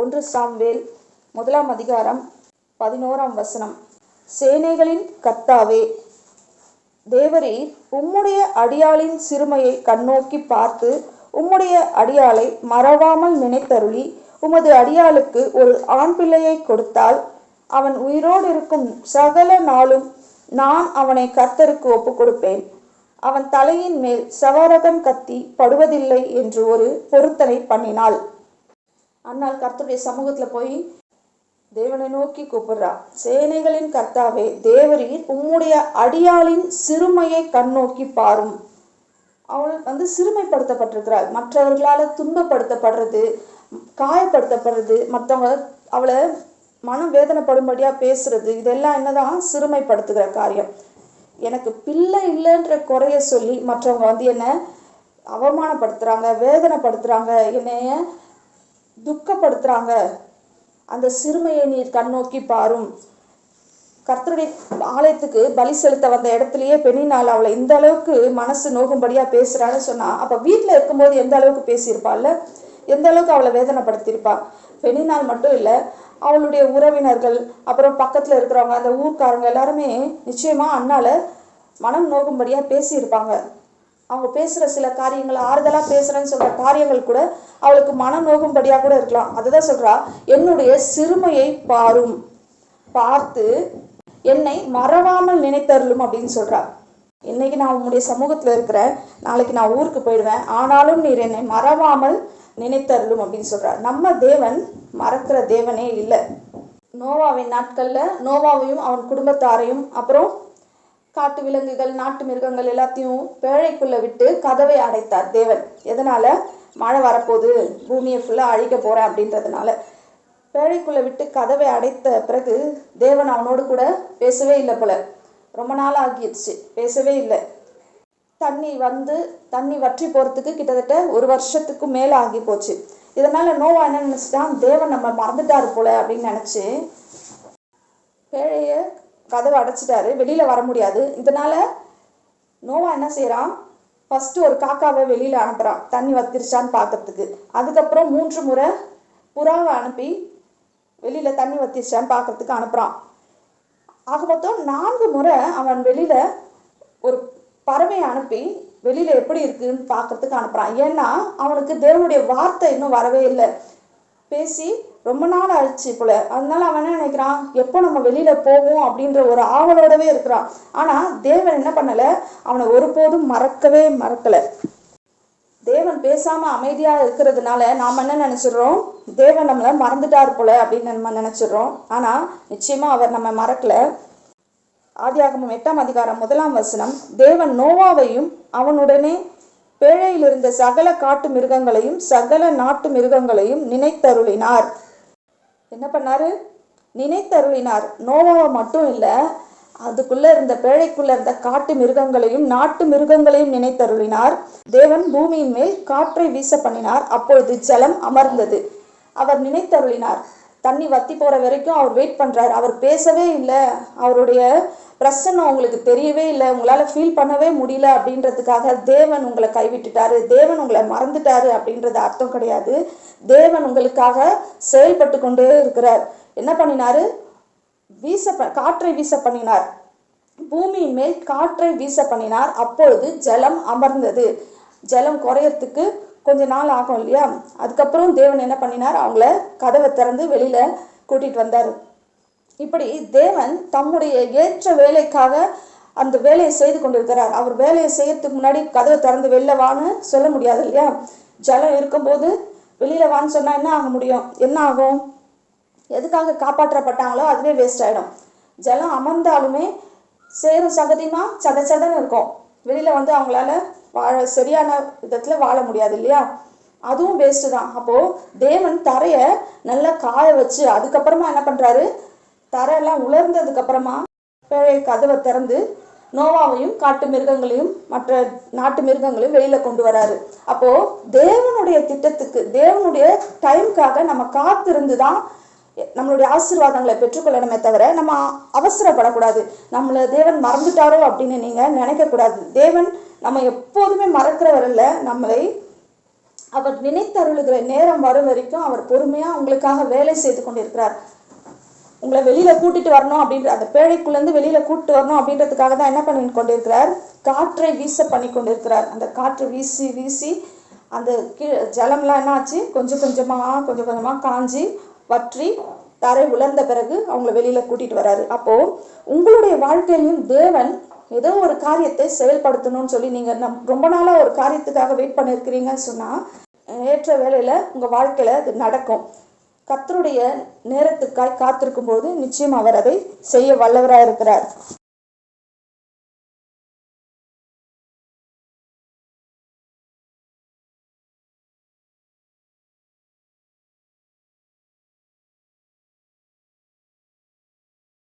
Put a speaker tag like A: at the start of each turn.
A: ஒன்று சாம்வேல் முதலாம் அதிகாரம் பதினோராம் வசனம் சேனைகளின் கத்தாவே தேவரீர் உம்முடைய அடியாளின் சிறுமையை கண்ணோக்கி பார்த்து உம்முடைய அடியாளை மறவாமல் நினைத்தருளி உமது அடியாளுக்கு ஒரு ஆண் பிள்ளையை கொடுத்தால் அவன் உயிரோடு இருக்கும் சகல நாளும் நான் அவனை கர்த்தருக்கு ஒப்பு கொடுப்பேன் அவன் தலையின் மேல் சவரதம் கத்தி படுவதில்லை என்று ஒரு பொருத்தனை பண்ணினாள் அன்னால் கர்த்தருடைய சமூகத்தில் போய் தேவனை நோக்கி கூப்பிடுறா சேனைகளின் கர்த்தாவே தேவரீர் உம்முடைய அடியாளின் சிறுமையை கண்ணோக்கி பாரும் அவள் வந்து சிறுமைப்படுத்தப்பட்டிருக்கிறாள் மற்றவர்களால் துன்பப்படுத்தப்படுறது காயப்படுத்தப்படுறது மற்றவங்க அவளை மனம் வேதனைப்படும்படியாக பேசுறது இதெல்லாம் என்னதான் சிறுமைப்படுத்துகிற காரியம் எனக்கு பிள்ளை இல்லைன்ற குறைய சொல்லி மற்றவங்க வந்து என்னை அவமானப்படுத்துகிறாங்க வேதனைப்படுத்துகிறாங்க என்னைய துக்கப்படுத்துகிறாங்க அந்த சிறுமையை நீர் கண்ணோக்கி பாரும் கர்த்தருடைய ஆலயத்துக்கு பலி செலுத்த வந்த இடத்துலயே பெண்ணினால் அவளை இந்த அளவுக்கு மனசு நோகும்படியா பேசுறான்னு சொன்னா அப்ப வீட்டுல இருக்கும்போது எந்த அளவுக்கு பேசியிருப்பாள்ல எந்த அளவுக்கு அவளை வேதனைப்படுத்தியிருப்பா பெண்ணினால் மட்டும் இல்லை அவளுடைய உறவினர்கள் அப்புறம் பக்கத்தில் இருக்கிறவங்க அந்த ஊர்க்காரங்க எல்லாருமே நிச்சயமாக அண்ணால் மனம் நோகும்படியாக பேசியிருப்பாங்க அவங்க பேசுகிற சில காரியங்கள் ஆறுதலாக பேசுகிறேன்னு சொல்கிற காரியங்கள் கூட அவளுக்கு மனம் நோகும்படியாக கூட இருக்கலாம் அதுதான் சொல்கிறா என்னுடைய சிறுமையை பாரும் பார்த்து என்னை மறவாமல் நினைத்தருளும் அப்படின்னு சொல்கிறா இன்னைக்கு நான் உங்களுடைய சமூகத்தில் இருக்கிறேன் நாளைக்கு நான் ஊருக்கு போயிடுவேன் ஆனாலும் நீர் என்னை மறவாமல் நினைத்தருளும் அப்படின்னு சொல்கிறார் நம்ம தேவன் மறக்கிற தேவனே இல்லை நோவாவின் நாட்களில் நோவாவையும் அவன் குடும்பத்தாரையும் அப்புறம் காட்டு விலங்குகள் நாட்டு மிருகங்கள் எல்லாத்தையும் பேழைக்குள்ளே விட்டு கதவை அடைத்தார் தேவன் எதனால் மழை வரப்போகுது பூமியை ஃபுல்லாக அழிக்க போகிறேன் அப்படின்றதுனால பேழைக்குள்ளே விட்டு கதவை அடைத்த பிறகு தேவன் அவனோடு கூட பேசவே இல்லை போல ரொம்ப நாள் ஆகிடுச்சு பேசவே இல்லை தண்ணி வந்து தண்ணி வற்றி போகிறதுக்கு கிட்டத்தட்ட ஒரு வருஷத்துக்கு மேலே ஆகி போச்சு இதனால் நோவா என்ன நினச்சிட்டான் தேவன் நம்ம மறந்துட்டாரு போல அப்படின்னு நினச்சி பேழைய கதவை அடைச்சிட்டாரு வெளியில் வர முடியாது இதனால் நோவா என்ன செய்கிறான் ஃபஸ்ட்டு ஒரு காக்காவை வெளியில் அனுப்புகிறான் தண்ணி வத்திருச்சான்னு பார்க்கறதுக்கு அதுக்கப்புறம் மூன்று முறை புறாவை அனுப்பி வெளியில் தண்ணி வத்திருச்சான்னு பார்க்கறதுக்கு அனுப்புகிறான் ஆக மொத்தம் நான்கு முறை அவன் வெளியில் ஒரு பறவை அனுப்பி வெளியில் எப்படி இருக்குன்னு பார்க்கறதுக்கு அனுப்புகிறான் ஏன்னா அவனுக்கு தேவனுடைய வார்த்தை இன்னும் வரவே இல்லை பேசி ரொம்ப நாள் ஆயிடுச்சு போல அதனால அவன் என்ன நினைக்கிறான் எப்போ நம்ம வெளியில போவோம் அப்படின்ற ஒரு ஆவலோடவே இருக்கிறான் ஆனா தேவன் என்ன பண்ணல அவனை ஒருபோதும் மறக்கவே மறக்கல தேவன் பேசாம அமைதியா இருக்கிறதுனால நாம் என்ன நினைச்சிடுறோம் தேவன் நம்மளை மறந்துட்டாரு போல அப்படின்னு நம்ம நினைச்சிடுறோம் ஆனா நிச்சயமா அவர் நம்ம மறக்கல ஆதியாகமும் எட்டாம் அதிகாரம் முதலாம் வசனம் தேவன் நோவாவையும் அவனுடனே பேழையில் இருந்த சகல காட்டு மிருகங்களையும் சகல நாட்டு மிருகங்களையும் நினைத்தருளினார் என்ன பண்ணாரு நினைத்தருளினார் நோவாவை மட்டும் இல்லை அதுக்குள்ள இருந்த பேழைக்குள்ள இருந்த காட்டு மிருகங்களையும் நாட்டு மிருகங்களையும் நினைத்தருளினார் தேவன் பூமியின் மேல் காற்றை வீச பண்ணினார் அப்பொழுது ஜலம் அமர்ந்தது அவர் நினைத்தருளினார் தண்ணி வத்தி போற வரைக்கும் அவர் வெயிட் பண்றாரு அவர் பேசவே இல்லை அவருடைய பிரசன்னம் உங்களுக்கு தெரியவே இல்லை உங்களால் ஃபீல் பண்ணவே முடியல அப்படின்றதுக்காக தேவன் உங்களை கைவிட்டுட்டாரு தேவன் உங்களை மறந்துட்டாரு அப்படின்றது அர்த்தம் கிடையாது தேவன் உங்களுக்காக செயல்பட்டு கொண்டே இருக்கிறார் என்ன பண்ணினாரு வீச காற்றை வீச பண்ணினார் பூமியின் மேல் காற்றை வீச பண்ணினார் அப்பொழுது ஜலம் அமர்ந்தது ஜலம் குறையறதுக்கு கொஞ்ச நாள் ஆகும் இல்லையா அதுக்கப்புறம் தேவன் என்ன பண்ணினார் அவங்கள கதவை திறந்து வெளியில கூட்டிட்டு வந்தார் இப்படி தேவன் தம்முடைய ஏற்ற வேலைக்காக அந்த வேலையை செய்து கொண்டிருக்கிறார் அவர் வேலையை செய்யறதுக்கு முன்னாடி கதவை திறந்து வெளில வான்னு சொல்ல முடியாது இல்லையா ஜலம் இருக்கும்போது வெளியில வான்னு சொன்னா என்ன ஆக முடியும் என்ன ஆகும் எதுக்காக காப்பாற்றப்பட்டாங்களோ அதுவே வேஸ்ட் ஆயிடும் ஜலம் அமர்ந்தாலுமே சேரும் சகதியுமா சத சதன்னு இருக்கும் வெளியில வந்து அவங்களால வாழ சரியான விதத்துல வாழ முடியாது இல்லையா அதுவும் வேஸ்ட் தான் அப்போ தேவன் தரைய நல்லா காய வச்சு அதுக்கப்புறமா என்ன பண்றாரு உலர்ந்ததுக்கு உலர்ந்ததுக்கப்புறமா பிழைய கதவை திறந்து நோவாவையும் காட்டு மிருகங்களையும் மற்ற நாட்டு மிருகங்களையும் வெளியில் கொண்டு வராரு அப்போது தேவனுடைய திட்டத்துக்கு தேவனுடைய டைமுக்காக நம்ம காத்திருந்து தான் நம்மளுடைய ஆசீர்வாதங்களை பெற்றுக்கொள்ளணுமே தவிர நம்ம அவசரப்படக்கூடாது நம்மளை தேவன் மறந்துட்டாரோ அப்படின்னு நீங்கள் நினைக்கக்கூடாது தேவன் நம்ம எப்போதுமே மறக்கிறவர் இல்லை நம்மளை அவர் நினைத்தருளுகிற நேரம் வரும் வரைக்கும் அவர் பொறுமையாக உங்களுக்காக வேலை செய்து கொண்டிருக்கிறார் உங்களை வெளியில கூட்டிட்டு வரணும் அப்படின்ற அந்த பேழைக்குள்ளேருந்து வெளியில கூட்டிட்டு வரணும் அப்படின்றதுக்காக தான் என்ன பண்ணி கொண்டிருக்கிறார் காற்றை வீச பண்ணி கொண்டிருக்கிறார் அந்த காற்று வீசி வீசி அந்த கீழே ஜலம்லாம் என்ன ஆச்சு கொஞ்சம் கொஞ்சமாக கொஞ்சம் கொஞ்சமாக காஞ்சி வற்றி தரை உலர்ந்த பிறகு அவங்கள வெளியில் கூட்டிகிட்டு வராரு அப்போது உங்களுடைய வாழ்க்கையிலையும் தேவன் ஏதோ ஒரு காரியத்தை செயல்படுத்தணும்னு சொல்லி நீங்கள் நம் ரொம்ப நாளாக ஒரு காரியத்துக்காக வெயிட் பண்ணியிருக்கிறீங்கன்னு சொன்னால் ஏற்ற வேலையில் உங்கள் வாழ்க்கையில் அது நடக்கும் கத்தருடைய நேரத்துக்காய் காத்திருக்கும் போது நிச்சயம் அவர் அதை செய்ய வல்லவராக இருக்கிறார்